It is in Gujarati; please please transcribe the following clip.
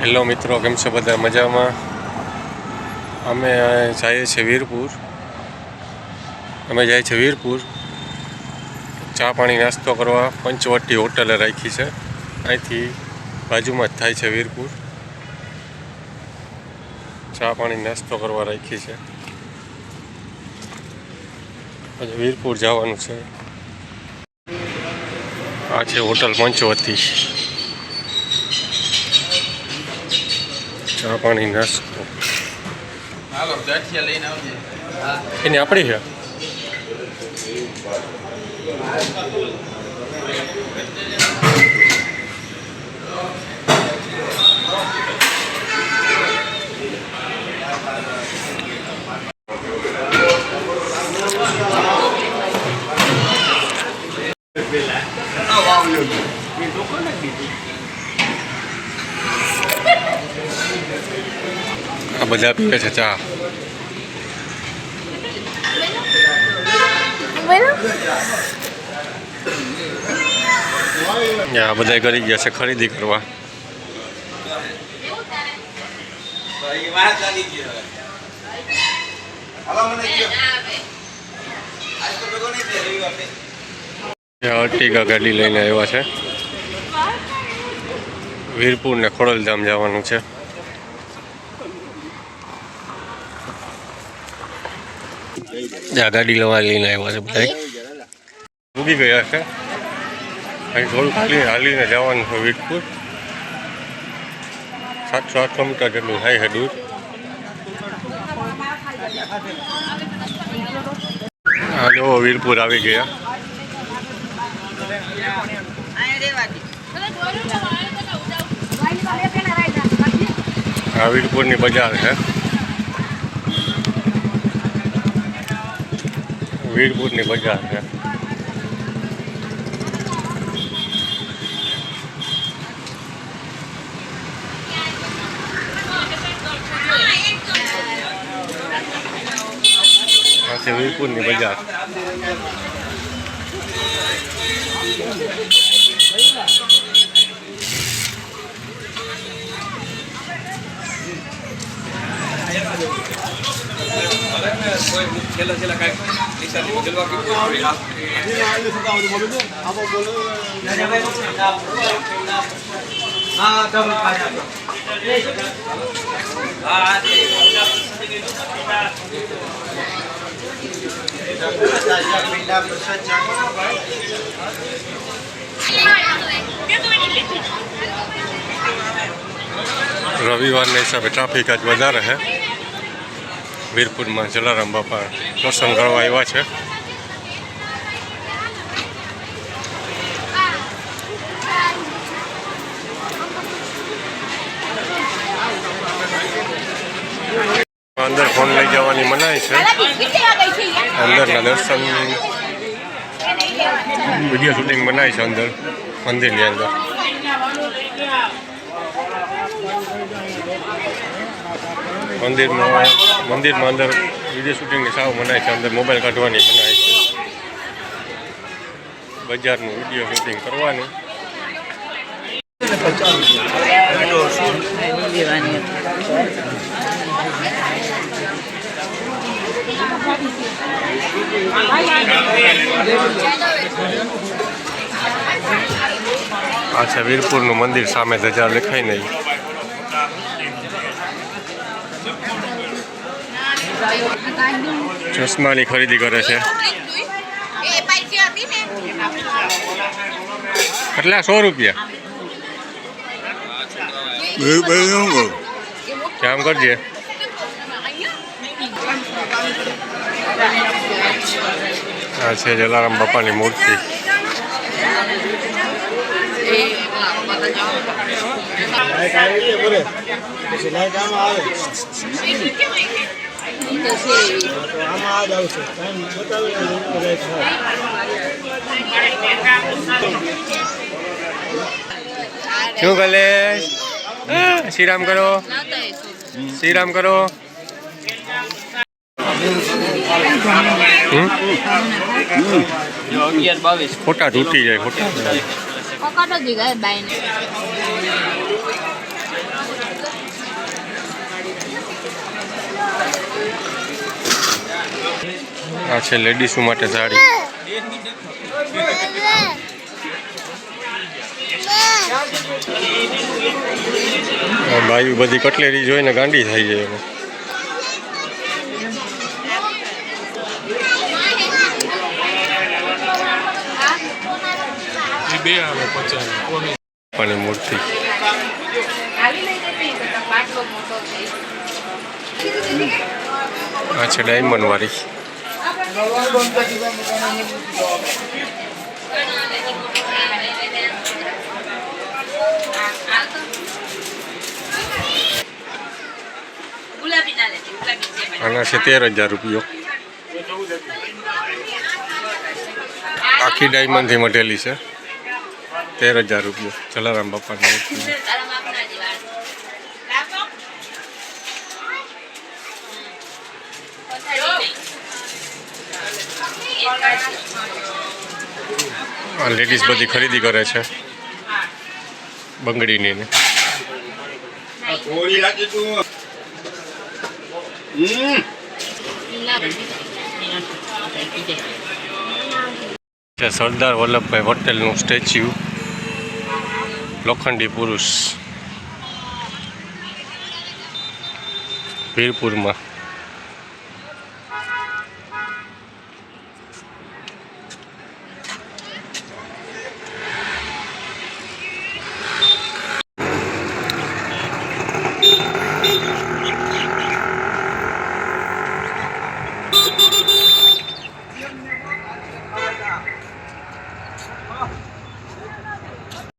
હેલો મિત્રો, કેમ છો બધા મજામાં? અમે જઈએ છીએ વીરપુર. અમે જઈએ છીએ વીરપુર. ચા પાણી નાસ્તો કરવા પંચવટી હોટલે રાખી છે. અહીંથી બાજુમાં જ થાય છે વીરપુર. ચા પાણી નાસ્તો કરવા રાખી છે. આજે વીરપુર જવાનું છે. આ છે હોટલ પંચવટી. ચા પાણી નાસ્તો. એની આપણી છે? બધા પીવે છે, ચા. આ બધા કરી ગયા છે ખરીદી કરવા. અર્ટિગા ગાડી લઈને આવ્યા છે. વીરપુર ને ખોડલધામ જવાનું છે. આ ગાડી લેવા લઈને આવ્યા છે બધા. ડૂબી ગયા છે. અહીં થોડું ખાલી હાલીને જવાનું છે વીરપુર. સાતસો આઠસો મીટર જેટલું થાય છે દૂર હા, જો, વીરપુર આવી ગયા. આ વીરપુરની બજાર છે. વીરપુરની બજાર છે આ છે વીરપુરની બજાર છેલ્લા છેલ્લા કાંઈક નિશાની બદલવા કે કોઈ હા તમે રવિવારના હિસાબે ટ્રાફિક આજ વધારે છે વીરપુરમાં જલારામ બાપા દર્શન કરવા આવ્યા છે. અંદર ફોન લઈ જવાની મનાય છે. અંદરના દર્શન વીડિયો શૂટિંગ મનાય છે અંદર, મંદિરની અંદર. મંદિરમાં મંદિરમાં અંદર વીડિયો શૂટિંગની સાવ મનાય છે. અંદર મોબાઈલ કાઢવાની મનાય છે. બજારનું વીડિયો શૂટિંગ કરવાનું. અચ્છા વીરપુરનું મંદિર, સામે ધજા દેખાય નહીં. ચશ્માની ખરીદી કરે છે. કેટલા? સો રૂપિયા. કામ કરજે. આ છે જલારામ બાપાની મૂર્તિ. આવે. તો આમાં આ જ આવશે ટાઈમ શું કલે? શ્રીરામ કરો. શ્રીરામ કરો. ફોટા ખોટા તૂટી જાય ખોટા આ છે લેડીઝો માટે સાડી. ભાઈ બધી કટલેરી જોઈને ગાંડી થઈ જાય એમાં એ બે આવે મૂર્તિ આ છે ડાયમંડ વાળી ગુલાબી ના લેતી ગુલાબી છે મને. આના છે તેર હજાર રૂપિયો આખી ડાયમંડથી મટેલી છે તેર હજાર રૂપિયો જલારામ બાપાની મૂર્તિ તારા માપના જ વાળ. રાખો. પથારી નહીં. એક જ. આ લેડીઝ બધી ખરીદી કરે છે. બંગડીની ને. સરદાર વલ્લભભાઈ પટેલનું સ્ટેચ્યુ. લોખંડી પુરુષ. વીરપુરમાં.